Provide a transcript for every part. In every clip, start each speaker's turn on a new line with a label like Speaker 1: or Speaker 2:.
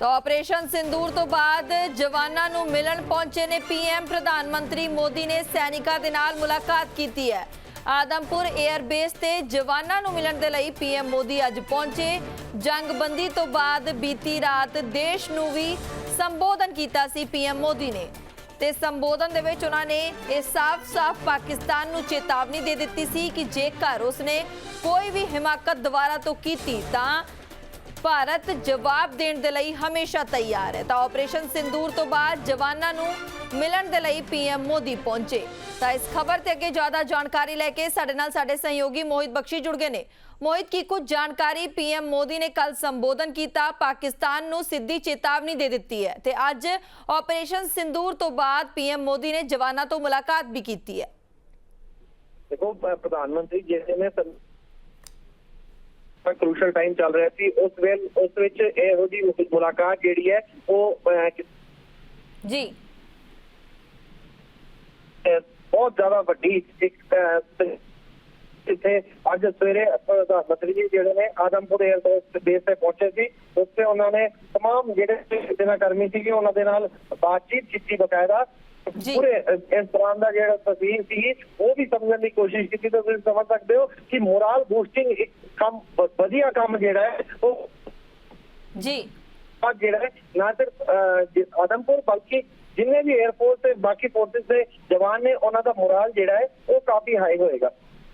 Speaker 1: ਤਾਂ ਆਪਰੇਸ਼ਨ ਸਿੰਦੂਰ ਤੋਂ ਬਾਅਦ ਜਵਾਨਾਂ ਨੂੰ ਮਿਲਣ ਪਹੁੰਚੇ ਨੇ ਪੀਐਮ ਪ੍ਰਧਾਨ ਮੰਤਰੀ ਮੋਦੀ ਨੇ ਸੈਨਿਕਾਂ ਦੇ ਨਾਲ ਮੁਲਾਕਾਤ ਕੀਤੀ ਹੈ। ਆਦਮਪੁਰ 에ਅਰਬੇਸ ਤੇ ਜਵਾਨਾਂ ਨੂੰ ਮਿਲਣ ਦੇ ਲਈ ਪੀਐਮ ਮੋਦੀ ਅੱਜ ਪਹੁੰਚੇ। ਜੰਗਬੰਦੀ ਤੋਂ ਬਾਅਦ ਬੀਤੀ ਰਾਤ ਦੇਸ਼ ਨੂੰ ਵੀ ਸੰਬੋਧਨ ਕੀਤਾ ਸੀ ਪੀਐਮ ਮੋਦੀ ਨੇ। ਤੇ ਸੰਬੋਧਨ ਦੇ ਵਿੱਚ ਉਹਨਾਂ ਨੇ ਇਹ ਸਾਫ਼-ਸਾਫ਼ ਪਾਕਿਸਤਾਨ ਨੂੰ ਚੇਤਾਵਨੀ ਦੇ ਦਿੱਤੀ ਸੀ ਕਿ ਜੇਕਰ ਉਸਨੇ ਕੋਈ ਵੀ ਹਿਮਾਕਤ ਦੁਬਾਰਾ ਤੋਂ ਕੀਤੀ ਤਾਂ ਭਾਰਤ ਜਵਾਬ ਦੇਣ ਦੇ ਲਈ ਹਮੇਸ਼ਾ ਤਿਆਰ ਹੈ। ਤਾਂ ਆਪਰੇਸ਼ਨ ਸਿੰਦੂਰ ਤੋਂ ਬਾਅਦ ਜਵਾਨਾਂ ਨੂੰ ਮਿਲਣ ਦੇ ਲਈ ਪੀਐਮ ਮੋਦੀ ਪਹੁੰਚੇ। ਤਾਂ ਇਸ ਖਬਰ ਤੇ ਅੱਗੇ ਜ਼ਿਆਦਾ ਜਾਣਕਾਰੀ ਲੈ ਕੇ ਸਾਡੇ ਨਾਲ ਸਾਡੇ ਸਹਿਯੋਗੀ ਮੋਹਿਤ ਬਖਸ਼ੀ ਜੁੜ ਗਏ ਨੇ। ਮੋਹਿਤ, ਕੀ ਕੁਝ ਜਾਣਕਾਰੀ ਪੀਐਮ ਮੋਦੀ ਨੇ ਕੱਲ ਸੰਬੋਧਨ ਕੀਤਾ? ਪਾਕਿਸਤਾਨ ਨੂੰ ਸਿੱਧੀ ਚੇਤਾਵਨੀ ਦੇ ਦਿੱਤੀ ਹੈ। ਤੇ ਅੱਜ ਆਪਰੇਸ਼ਨ ਸਿੰਦੂਰ ਤੋਂ ਬਾਅਦ ਪੀਐਮ ਮੋਦੀ ਨੇ ਜਵਾਨਾਂ ਤੋਂ ਮੁਲਾਕਾਤ ਵੀ ਕੀਤੀ ਹੈ।
Speaker 2: ਦੇਖੋ ਪ੍ਰਧਾਨ ਮੰਤਰੀ ਜਿਹੜੇ ਨੇ ਆਪਣਾ ਕ੍ਰੂਸ਼ਲ ਟਾਈਮ ਚੱਲ ਰਿਹਾ ਸੀ ਉਸ ਵੇਲ ਉਸ ਵਿੱਚ ਇਹੋ ਜੀ ਮੁਲਾਕਾਤ ਜਿਹੜੀ ਹੈ ਉਹ
Speaker 1: ਜੀ।
Speaker 2: ਬਹੁਤ ਜ਼ਿਆਦਾ ਵੱਡੀ ਇੱਕ ਜਿੱਥੇ ਅੱਜ ਸਵੇਰੇ ਪ੍ਰਧਾਨ ਮੰਤਰੀ ਜੀ ਜਿਹੜੇ ਨੇ ਆਦਮਪੁਰ 에ਅਰਪੋਰਟ ਬੇਸ ਤੇ ਪਹੁੰਚੇ ਸੀ ਉੱਥੇ ਉਹਨਾਂ ਨੇ तमाम ਜਿਹੜੇ ਜਿਨ੍ਹਾਂ ਕਰਮੀ ਸੀ ਉਹਨਾਂ ਦੇ ਨਾਲ ਬਾਤਚੀਤ ਕੀਤੀ ਬਕਾਇਦਾ। ਪੂਰੇ ਇਸ ਤਰ੍ਹਾਂ ਦਾ ਜਿਹੜਾ ਤਸਵੀਰ ਸੀ ਉਹ ਵੀ ਸਮਝਣ ਦੀ ਕੋਸ਼ਿਸ਼ ਕੀਤੀ ਤਾਂ ਤੁਸੀਂ ਸਮਝ ਸਕਦੇ ਹੋ ਕਿ ਮੋਰਲ ਬੂਸਟਿੰਗ ਇੱਕ ਕੰਮ ਵਧੀਆ ਕੰਮ ਜਿਹੜਾ ਹੈ ਉਹ
Speaker 1: ਜੀ।
Speaker 2: ਅੱਜ ਜਿਹੜਾ ਹੈ ਨਾ ਸਿਰਫ ਆਦਮਪੁਰ ਬਲਕਿ ਜਿੰਨੇ ਵੀ 에ਅਰਫੋਰਸ ਤੇ ਬਾਕੀ ਫੋਰਸਸ ਦੇ ਜਵਾਨ ਨੇ ਉਹਨਾਂ ਦਾ ਮੋਰਲ ਜਿਹੜਾ ਹੈ ਉਹ ਕਾਫੀ ਹਾਈ ਹੋਏਗਾ।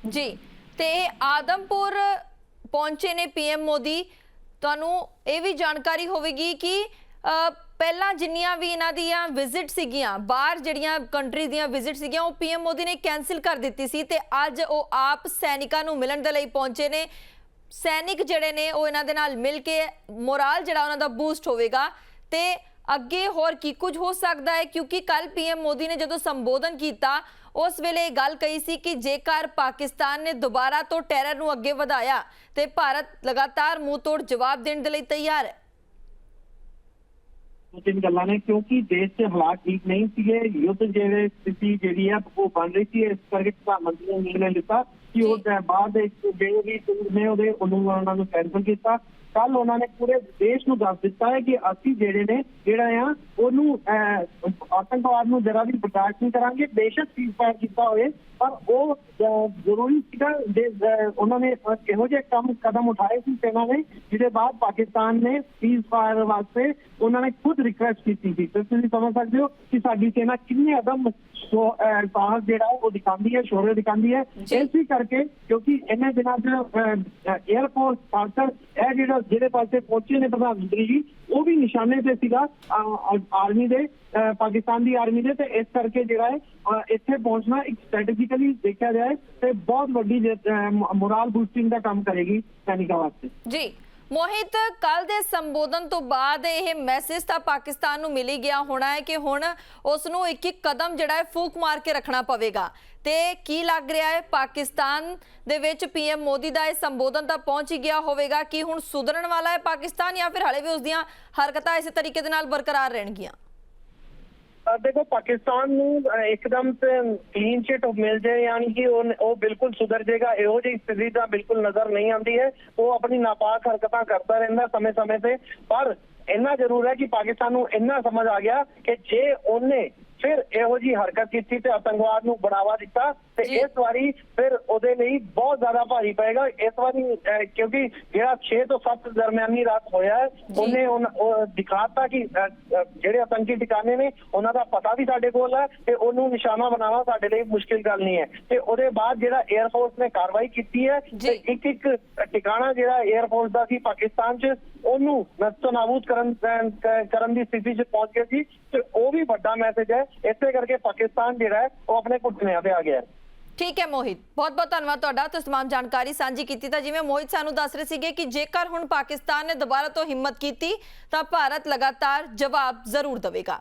Speaker 1: ਜੀ। ਤੇ ਆਦਮਪੁਰ ਪਹੁੰਚੇ ਨੇ ਪੀਐਮ ਮੋਦੀ। ਤੁਹਾਨੂੰ ਇਹ ਵੀ ਜਾਣਕਾਰੀ ਹੋਵੇਗੀ ਕਿ ਪਹਿਲਾਂ ਜਿੰਨੀਆਂ ਵੀ ਇਹਨਾਂ ਦੀਆਂ ਵਿਜ਼ਿਟ ਸੀਗੀਆਂ ਬਾਹਰ ਜਿਹੜੀਆਂ ਕੰਟਰੀ ਦੀਆਂ ਵਿਜ਼ਿਟ ਸੀਗੀਆਂ ਉਹ ਪੀਐਮ ਮੋਦੀ ਨੇ ਕੈਨਸਲ ਕਰ ਦਿੱਤੀ ਸੀ ਤੇ ਅੱਜ ਉਹ ਆਪ ਸੈਨਿਕਾਂ ਨੂੰ ਮਿਲਣ ਦੇ ਲਈ ਪਹੁੰਚੇ ਨੇ। ਸੈਨਿਕ ਜਿਹੜੇ ਨੇ, ਉਹ ਇਹਨਾਂ ਦੇ ਨਾਲ ਮਿਲ ਕੇ ਮੋਰਲ ਜਿਹੜਾ ਉਹਨਾਂ ਦਾ ਬੂਸਟ ਹੋਵੇਗਾ। ਤੇ ਅੱਗੇ ਹੋਰ ਕੀ ਕੁਝ ਹੋ ਸਕਦਾ ਹੈ? ਕਿਉਂਕਿ ਕੱਲ ਪੀਐਮ ਮੋਦੀ ਨੇ ਜਦੋਂ ਸੰਬੋਧਨ ਕੀਤਾ, ਉਸ ਵੇਲੇ ਇਹ ਗੱਲ ਕਹੀ ਸੀ ਕਿ ਜੇਕਰ ਪਾਕਿਸਤਾਨ ਨੇ ਦੁਬਾਰਾ ਤੋਂ ਟੈਰਰ ਨੂੰ ਅੱਗੇ ਵਧਾਇਆ, ਤੇ ਭਾਰਤ ਲਗਾਤਾਰ ਮੂੰਹ ਤੋੜ ਜਵਾਬ ਦੇਣ ਦੇ ਲਈ ਤਿਆਰ ਹੈ।
Speaker 3: ਤਿੰਨ ਗੱਲਾਂ ਨੇ ਕਿਉਂਕਿ ਦੇਸ਼ 'ਚ ਹਾਲਾਤ ਠੀਕ ਨਹੀਂ ਸੀਗੇ ਯੁੱਧ ਜਿਹੜੇ ਸਥਿਤੀ ਜਿਹੜੀ ਆ ਉਹ ਬਣ ਰਹੀ ਸੀ ਇਸ ਕਰਕੇ ਪ੍ਰਧਾਨ ਮੰਤਰੀ ਨੇ ਨਿਰਣੈ ਲਿੱਤਾ ਕਿ ਉਹ। ਬਾਅਦ ਦੇ ਜਿਹੜੇ ਵੀ ਟੂਰ ਨੇ ਉਹਦੇ ਉਹਨੂੰ ਉਹਨਾਂ ਨੂੰ ਕੈਂਸਲ ਕੀਤਾ ਕੱਲ ਉਹਨਾਂ ਨੇ ਪੂਰੇ ਦੇਸ਼ ਨੂੰ ਦੱਸ ਦਿੱਤਾ ਹੈ ਕਿ ਅਸੀਂ ਜਿਹੜੇ ਨੇ ਜਿਹੜਾ ਆ ਉਹਨੂੰ ਆਤੰਕਵਾਦ ਨੂੰ ਜਰਾ ਵੀ ਬਰਦਾਸ਼ਤ ਨਹੀਂ ਕਰਾਂਗੇ। ਬੇਸ਼ੱਕ ਸੀਜ਼ਫਾਇਰ ਕੀਤਾ ਹੋਵੇ ਪਰ ਉਹ ਜ਼ਰੂਰੀ ਸੀਗਾ ਦੇ- ਉਹਨਾਂ ਨੇ ਇਹੋ ਜਿਹੇ ਕੰਮ ਕਦਮ ਉਠਾਏ ਸੀ ਸੈਨਾ ਨੇ ਜਿਹਦੇ ਬਾਅਦ ਪਾਕਿਸਤਾਨ ਨੇ ਸੀਜ਼ਫਾਇਰ ਵਾਸਤੇ ਉਹਨਾਂ ਨੇ ਖੁਦ ਰਿਕੁਐਸਟ ਕੀਤੀ ਸੀ। ਤੇ ਤੁਸੀਂ ਸਮਝ ਸਕਦੇ ਹੋ ਕਿ ਸਾਡੀ ਸੈਨਾ ਕਿੰਨੇ ਅਦਮ ਸਾਹਸ ਜਿਹੜਾ ਉਹ ਦਿਖਾਉਂਦੀ ਹੈ ਸ਼ੌਰਯ ਦਿਖਾਉਂਦੀ ਹੈ। ਇਸੇ ਕਰਕੇ ਕਿਉਂਕਿ ਇਹਨਾਂ ਦਿਨਾਂ 'ਚ 에ਅਰਫੋਰਸ ਪਾਰਟਰ ਇਹ ਜਿਹੜਾ ਜਿਹੜੇ ਪਾਸੇ ਪਹੁੰਚੇ ਨੇ ਪ੍ਰਧਾਨ ਮੰਤਰੀ ਜੀ, ਉਹ ਵੀ ਨਿਸ਼ਾਨੇ ਤੇ ਸੀਗਾ ਆਰਮੀ ਦੇ ਪਾਕਿਸਤਾਨ ਦੀ ਆਰਮੀ ਦੇ ਤੇ ਇਸ ਕਰਕੇ ਜਿਹੜਾ ਹੈ ਇੱਥੇ ਪਹੁੰਚਣਾ ਇੱਕ ਸਟ੍ਰੈਟੇਜੀਕਲੀ ਦੇਖਿਆ ਜਾਏ ਤੇ ਬਹੁਤ ਵੱਡੀ ਮੋਰਲ ਬੂਸਟਿੰਗ ਦਾ ਕੰਮ ਕਰੇਗੀ ਸੈਨਿਕਾਂ ਵਾਸਤੇ।
Speaker 1: ਜੀ। ਮੋਹਿਤ ਕੱਲ ਦੇ ਸੰਬੋਧਨ ਤੋਂ ਬਾਅਦ ਇਹ ਮੈਸੇਜ ਤਾਂ ਪਾਕਿਸਤਾਨ ਨੂੰ ਮਿਲੀ ਗਿਆ ਹੋਣਾ ਹੈ ਕਿ ਹੁਣ ਉਸ ਨੂੰ ਇੱਕ ਇੱਕ ਕਦਮ ਜਿਹੜਾ ਹੈ ਫੂਕ ਮਾਰ ਕੇ ਰੱਖਣਾ ਪਵੇਗਾ। ਤੇ ਕੀ ਲੱਗ ਰਿਹਾ ਹੈ? ਪਾਕਿਸਤਾਨ ਦੇ ਵਿੱਚ ਪੀਐਮ ਮੋਦੀ ਦਾ ਇਹ ਸੰਬੋਧਨ ਤਾਂ ਪਹੁੰਚ ਹੀ ਗਿਆ ਹੋਵੇਗਾ ਕਿ ਹੁਣ ਸੁਧਰਨ ਵਾਲਾ ਹੈ ਪਾਕਿਸਤਾਨ ਜਾਂ ਫਿਰ ਹਲੇ ਵੀ ਉਸ ਦੀਆਂ ਹਰਕਤਾਂ ਇਸੇ ਤਰੀਕੇ ਦੇ ਨਾਲ ਬਰਕਰਾਰ ਰਹਿਣਗੀਆਂ?
Speaker 2: ਅਹ ਦੇਖੋ, ਪਾਕਿਸਤਾਨ ਨੂੰ ਇੱਕਦਮ ਕਲੀਨ ਚਿਟ ਮਿਲ ਜਾਏ, ਯਾਨੀ ਕਿ ਉਹ ਉਹ ਬਿਲਕੁਲ ਸੁਧਰ ਜਾਏਗਾ, ਇਹੋ ਜਿਹੀ ਸਥਿਤੀ ਤਾਂ ਬਿਲਕੁਲ ਨਜ਼ਰ ਨਹੀਂ ਆਉਂਦੀ ਹੈ। ਉਹ ਆਪਣੀ ਨਾਪਾਕ ਹਰਕਤਾਂ ਕਰਦਾ ਰਹਿੰਦਾ ਸਮੇਂ-ਸਮੇਂ ਤੇ। ਪਰ ਇੰਨਾ ਜ਼ਰੂਰ ਹੈ ਕਿ ਪਾਕਿਸਤਾਨ ਨੂੰ ਇੰਨਾ ਸਮਝ ਆ ਗਿਆ ਕਿ ਜੇ ਉਹਨੇ ਫਿਰ ਇਹੋ ਜਿਹੀ ਹਰਕਤ ਕੀਤੀ ਤੇ ਆਤੰਕਵਾਦ ਨੂੰ ਬੜਾਵਾ ਦਿੱਤਾ ਤੇ
Speaker 1: ਜੀ।
Speaker 2: ਇਸ ਵਾਰੀ ਫਿਰ ਉਹਦੇ ਲਈ ਬਹੁਤ ਜ਼ਿਆਦਾ ਭਾਰੀ ਪਏਗਾ ਇਸ ਵਾਰੀ ਕਿਉਂਕਿ ਜਿਹੜਾ 6 ਤੋਂ 7 ਦਰਮਿਆਨੀ ਰਾਤ ਹੋਇਆ ਹੈ ਉਹਨੇ ਉਹ ਦਿਖਾਤਾ ਕਿ ਜਿਹੜੇ ਆਤੰਕੀ ਟਿਕਾਣੇ ਨੇ ਉਹਨਾਂ ਦਾ ਪਤਾ ਵੀ ਸਾਡੇ ਕੋਲ ਹੈ ਤੇ ਉਹਨੂੰ ਨਿਸ਼ਾਨਾ ਬਣਾਉਣਾ ਸਾਡੇ ਲਈ ਮੁਸ਼ਕਿਲ ਗੱਲ ਨਹੀਂ ਹੈ ਤੇ ਉਹਦੇ ਬਾਅਦ ਜਿਹੜਾ 에ਅਰ ਫੋਰਸ ਨੇ ਕਾਰਵਾਈ ਕੀਤੀ ਹੈ
Speaker 1: ਜੀ।
Speaker 2: ਤੇ ਇੱਕ ਇੱਕ ਟਿਕਾਣਾ ਜਿਹੜਾ 에ਅਰ ਫੋਰਸ ਦਾ ਸੀ ਪਾਕਿਸਤਾਨ 'ਚ ਉਹਨੂੰ ਨਸਤਨਾਬੂਦ ਕਰਨ ਕਰਨ ਦੀ ਸਥਿਤੀ 'ਚ ਪਹੁੰਚ ਗਿਆ ਸੀ ਤੇ ਉਹ ਵੀ ਵੱਡਾ ਮੈਸੇਜ ਹੈ ਇਸੇ ਕਰਕੇ ਪਾਕਿਸਤਾਨ ਜਿਹੜਾ ਹੈ ਉਹ ਆਪਣੇ ਘੁਟਨਿਆਂ ਤੇ ਆ ਗਿਆ ਹੈ
Speaker 1: ਠੀਕ ਹੈ ਮੋਹਿਤ ਬਹੁਤ ਬਹੁਤ ਧੰਨਵਾਦ ਤੁਹਾਡਾ ਤੁਸੀਂ तमाम ਜਾਣਕਾਰੀ ਸਾਂਝੀ ਕੀਤੀ ਤਾਂ ਜਿਵੇਂ ਮੋਹਿਤ ਸਾਨੂੰ ਦੱਸ ਰਹੇ ਸੀਗੇ ਕਿ ਜੇਕਰ ਹੁਣ ਪਾਕਿਸਤਾਨ ਨੇ ਦੁਬਾਰਾ ਤੋਂ ਹਿੰਮਤ ਕੀਤੀ ਤਾਂ ਭਾਰਤ ਲਗਾਤਾਰ ਜਵਾਬ ਜ਼ਰੂਰ ਦੇਵੇਗਾ